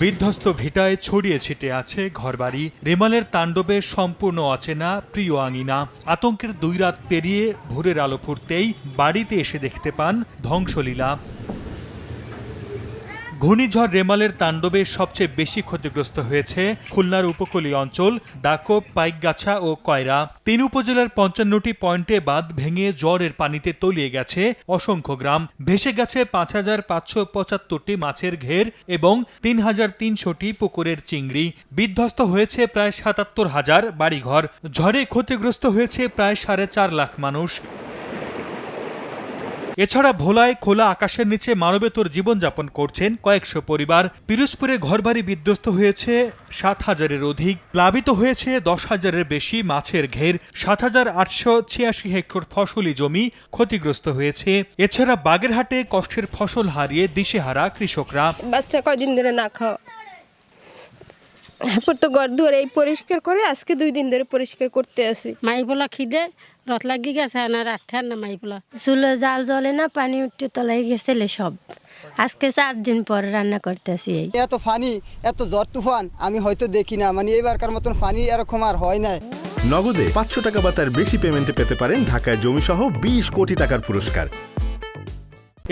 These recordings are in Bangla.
বিধ্বস্ত ভিটায় ছড়িয়ে ছিটে আছে ঘরবাড়ি। রেমালের তাণ্ডবে সম্পূর্ণ অচেনা, প্রিয় আঙিনা। আতঙ্কের দুই রাত পেরিয়ে ভোরের আলো ফুটতেই বাড়িতে এসে দেখতে পান ধ্বংসলীলা। ঘূর্ণিঝড় রেমালের তাণ্ডবে সবচেয়ে বেশি ক্ষতিগ্রস্ত হয়েছে খুলনার উপকূলীয় অঞ্চল ডাকব পাইকগাছা ও কয়রা। তিন উপজেলার পঞ্চান্নটি পয়েন্টে বাঁধ ভেঙে জ্বরের পানিতে তলিয়ে গেছে অসংখ্য গ্রাম। ভেসে গেছে পাঁচ হাজার পাঁচশো পঁচাত্তরটি মাছের ঘের এবং তিন হাজার তিনশোটি পুকুরের চিংড়ি। বিধ্বস্ত হয়েছে প্রায় সাতাত্তর হাজার বাড়িঘর। ঝড়ে ক্ষতিগ্রস্ত হয়েছে প্রায় সাড়ে চার লাখ মানুষ। এছাড়া ভোলায় খোলা আকাশের নিচে মানবেতর জীবনযাপন করছেন কয়েকশো পরিবার। পিরোজপুরে ঘরবাড়ি বিধ্বস্ত হয়েছে সাত হাজারের অধিক। প্লাবিত হয়েছে দশ হাজারের বেশি মাছের ঘের। সাত হাজার আটশো ছিয়াশি হেক্টর ফসলি জমি ক্ষতিগ্রস্ত হয়েছে। এছাড়া বাগেরহাটে কষ্টের ফসল হারিয়ে দিশেহারা কৃষকরা। বাচ্চা কয়দিন ধরে না খাওয়া। তারপর তো ঘর দুয়ার এই পরিষ্কার করে আজকে দুই দিন ধরে পরিষ্কার করতে আসি মাইপোলা খিদে রথ লাগিয়ে গেছে না রাঠার না মাইপোলা। চুলো জাল জ্বলে না পানি উঠতে তলাই গেছিলে সব। আজকে চার দিন পর রান্না করতেছি এই। এত ফানি এত জ্বর তুফান আমি হয়তো দেখি না মানে এবারকার মতন ফানি এরকম আর হয় না নগদে পাঁচশো টাকা বা তার বেশি পেমেন্টে পেতে পারেন ঢাকায় জমি সহ বিশ কোটি টাকার পুরস্কার।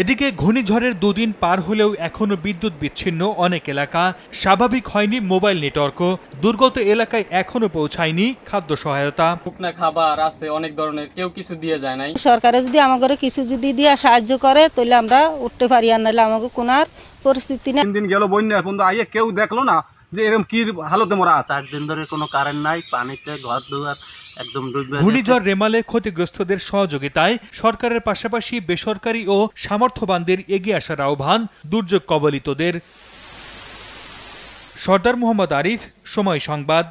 এদিকে ঘূর্ণিঝড়ের দুদিন পার হলেও এখনও বিদ্যুৎ বিচ্ছিন্ন অনেক এলাকা। স্বাভাবিক হয়নি মোবাইল নেটওয়ার্কও। দুর্গত এলাকায় এখনও পৌঁছায়নি খাদ্য সহায়তা। শুকনা খাবার আছে অনেক ধরনের কেউ কিছু দিয়ে যায় নাই। সরকারে যদি আমাকে কিছু যদি দিয়ে সাহায্য করে তাহলে আমরা উঠতে পারি আর নাহলে আমাকে কোনো আর পরিস্থিতি নেই। তিন দিন গেল বন্যা কিন্তু আইয়ে কেউ দেখল না। যে এরকম কি হালতে মরা আছে? একদিন ধরে কোনো কারেন্ট নাই পানিতে ঘর দুয়ার একদম ডুবে ঘূর্ণিঝড় রেমালে ক্ষতিগ্রস্তদের সহযোগিতায় সরকারের পাশাপাশি বেসরকারি ও সামর্থ্যবানদের এগিয়ে আসার আহ্বান দুর্যোগ কবলিতদের। সর্দার মোহাম্মদ আরিফ সময় সংবাদ।